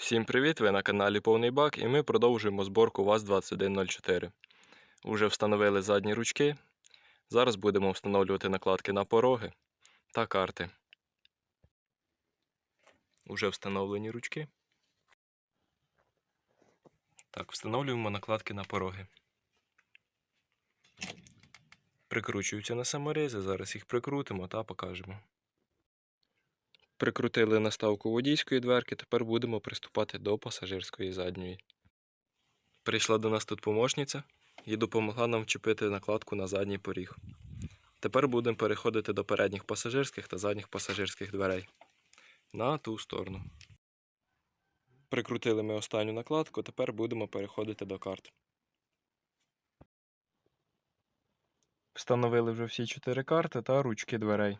Всім привіт! Ви на каналі Повний Бак і ми продовжуємо зборку ВАЗ-2104. Уже встановили задні ручки. Зараз будемо встановлювати накладки на пороги та карти. Уже встановлені ручки. Так, встановлюємо накладки на пороги. Прикручуються на саморези, зараз їх прикрутимо та покажемо. Прикрутили наставку водійської дверки, тепер будемо приступати до пасажирської задньої. Прийшла до нас тут помощниця і допомогла нам вчепити накладку на задній поріг. Тепер будемо переходити до передніх пасажирських та задніх пасажирських дверей. На ту сторону. Прикрутили ми останню накладку, тепер будемо переходити до карт. Встановили вже всі чотири карти та ручки дверей.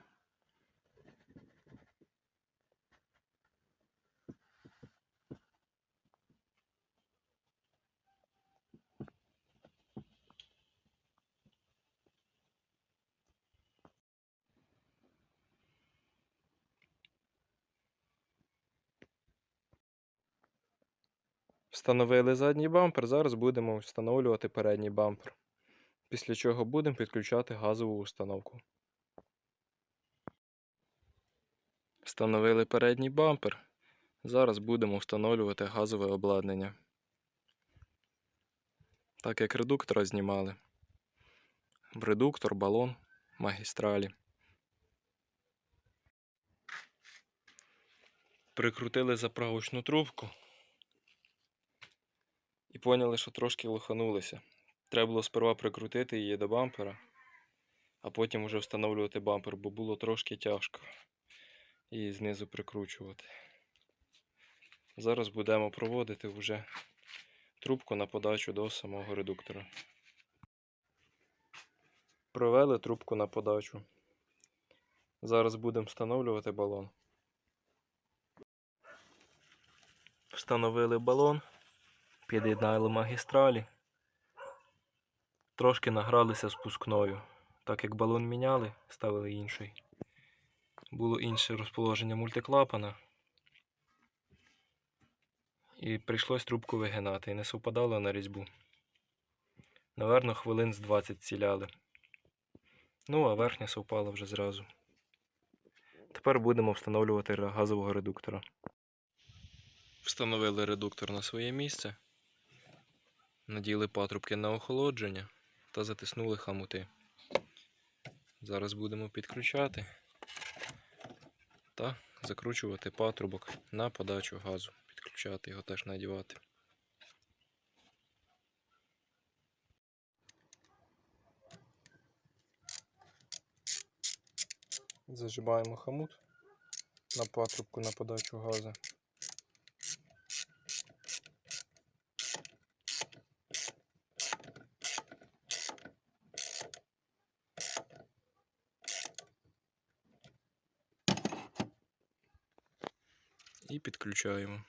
Встановили задній бампер, зараз будемо встановлювати передній бампер. Після чого будемо підключати газову установку. Встановили передній бампер. Зараз будемо встановлювати газове обладнання. Так як редуктора знімали. В редуктор, балон, магістралі. Прикрутили заправочну трубку і поняли, що трошки лоханулися. Треба було сперва прикрутити її до бампера, а потім вже встановлювати бампер, бо було трошки тяжко її знизу прикручувати. Зараз будемо проводити вже трубку на подачу до самого редуктора. Провели трубку на подачу. Зараз будемо встановлювати балон. Встановили балон, під'єднали магістралі. Трошки награлися спускною. Так як балон міняли, ставили інший. Було інше розположення мультиклапана. І прийшлось трубку вигинати і не совпадало на різьбу. Наверно, хвилин з 20 ціляли. Ну, а верхня совпала вже зразу. Тепер будемо встановлювати газового редуктора. Встановили редуктор на своє місце. Наділи патрубки на охолодження та затиснули хамути. Зараз будемо підключати та закручувати патрубок на подачу газу. Підключати його теж надівати. Зажимаємо хамут на патрубку на подачу газу. Підключаємо.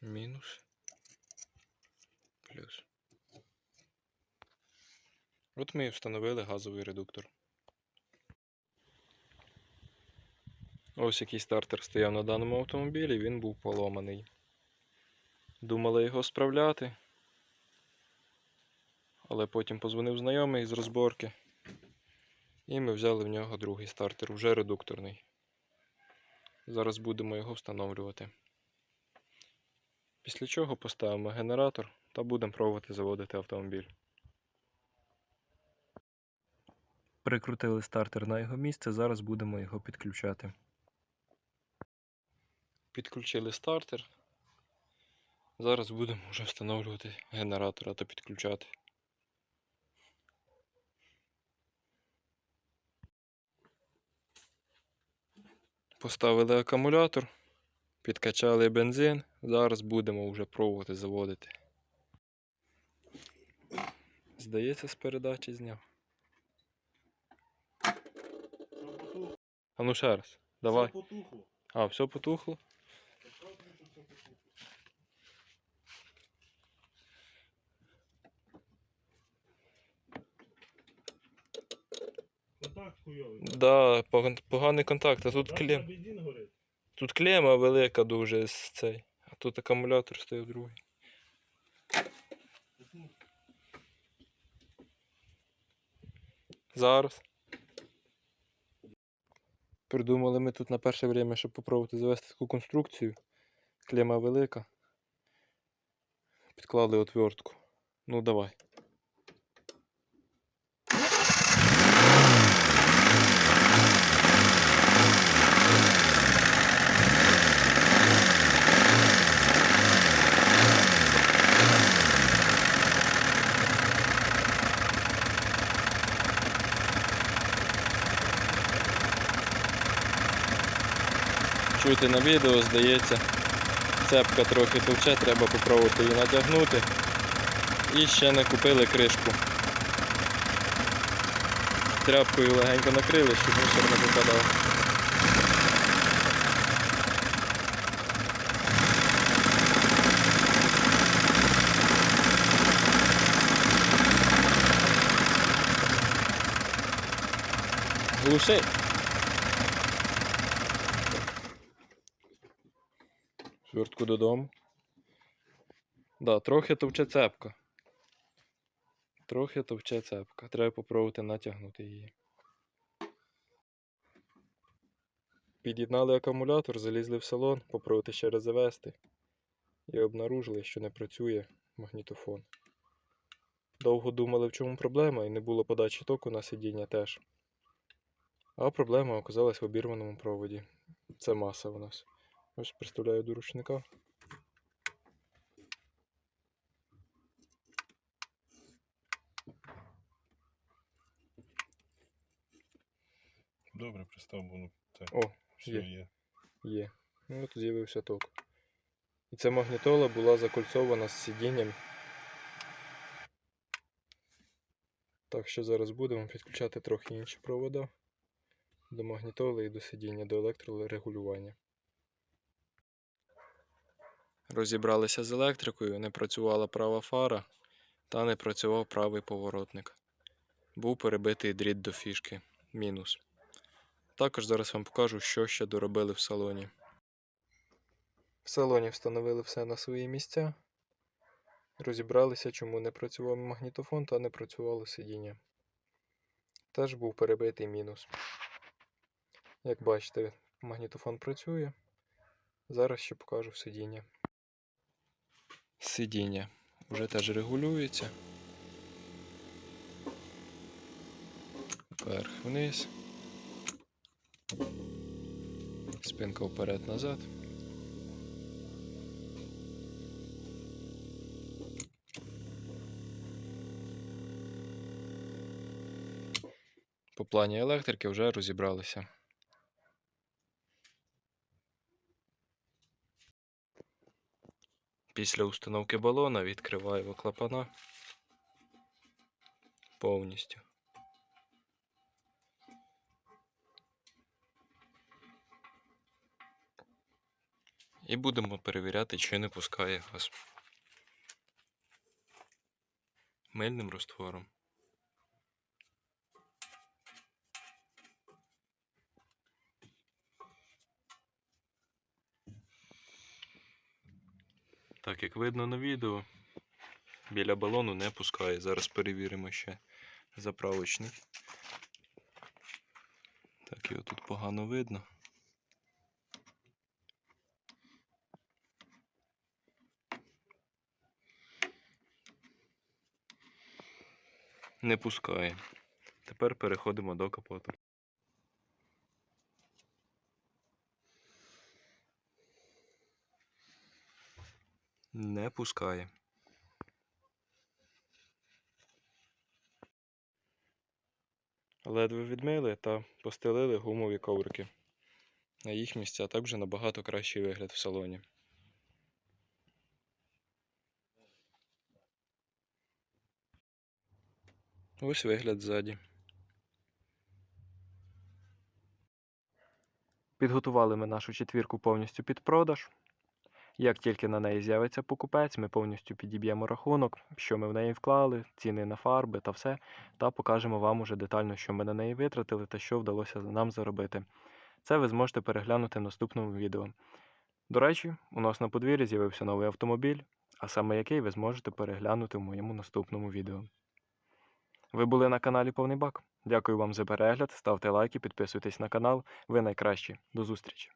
Мінус. Плюс. От ми і встановили газовий редуктор. Ось який стартер стояв на даному автомобілі, він був поломаний. Думали його справляти, але потім позвонив знайомий з розборки. І ми взяли в нього другий стартер, вже редукторний. Зараз будемо його встановлювати. Після чого поставимо генератор та будемо пробувати заводити автомобіль. Прикрутили стартер на його місце, зараз будемо його підключати. Підключили стартер. Зараз будемо вже встановлювати генератор та підключати. Поставили акумулятор, підкачали бензин. Зараз будемо вже пробувати заводити. Здається, з передачі зняв. А ну ще раз. Давай. потухло. А, все потухло? Контакт хуйовий. Да, поганий контакт, а тут клем. Тут клема велика дуже з цей. А тут акумулятор стоїть другий. Зараз. Придумали ми тут на перше время, щоб попробувати завести таку конструкцію. Клема велика. Підклали отвертку. Ну давай. Чути на відео, здається, цепка трохи товче, треба попробувати її натягнути. І ще не купили кришку. Тряпкою легенько накрили, щоб мусор не попадав. Глуши. Свертку додому. Да, трохи товче цепка. Трохи товче цепка. Треба попробувати натягнути її. Під'єднали акумулятор, залізли в салон, попробувати ще раз завести. І обнаружили, що не працює магнітофон. Довго думали, в чому проблема, і не було подачі току на сидіння теж. А проблема оказалась в обірваному проводі. Це маса у нас. Ось представляю до ручника. Добре, пристав, бо ну це О, все є. є. Є. Ну от з'явився ток. І ця магнітола була закольцована з сидінням. Так що зараз будемо підключати трохи інші провода до магнітоли і до сидіння, до електрорегулювання. Розібралися з електрикою, не працювала права фара та не працював правий поворотник. Був перебитий дріт до фішки. Мінус. Також зараз вам покажу, що ще доробили в салоні. В салоні встановили все на свої місця. Розібралися, чому не працював магнітофон та не працювало сидіння. Теж був перебитий мінус. Як бачите, магнітофон працює. Зараз ще покажу сидіння. Сидіння вже теж регулюється. Вверх-вниз. Спинка вперед-назад. По плані електрики вже розібралися. Після установки балона відкриваємо клапана повністю. І будемо перевіряти, чи не пускає газ. Мильним раствором. Так, як видно на відео, біля балону не пускає. Зараз перевіримо ще заправочний. Так, його тут погано видно. Не пускає. Тепер переходимо до капоту. Не пускає. Ледве відмили та постелили гумові коврики. На їх місця так вже набагато кращий вигляд в салоні. Ось вигляд ззаді. Підготували ми нашу четвірку повністю під продаж. Як тільки на неї з'явиться покупець, ми повністю підіб'ємо рахунок, що ми в неї вклали, ціни на фарби та все, та покажемо вам уже детально, що ми на неї витратили та що вдалося нам заробити. Це ви зможете переглянути в наступному відео. До речі, у нас на подвір'ї з'явився новий автомобіль, а саме який ви зможете переглянути в моєму наступному відео. Ви були на каналі Повний Бак. Дякую вам за перегляд, ставте лайки, підписуйтесь на канал. Ви найкращі. До зустрічі!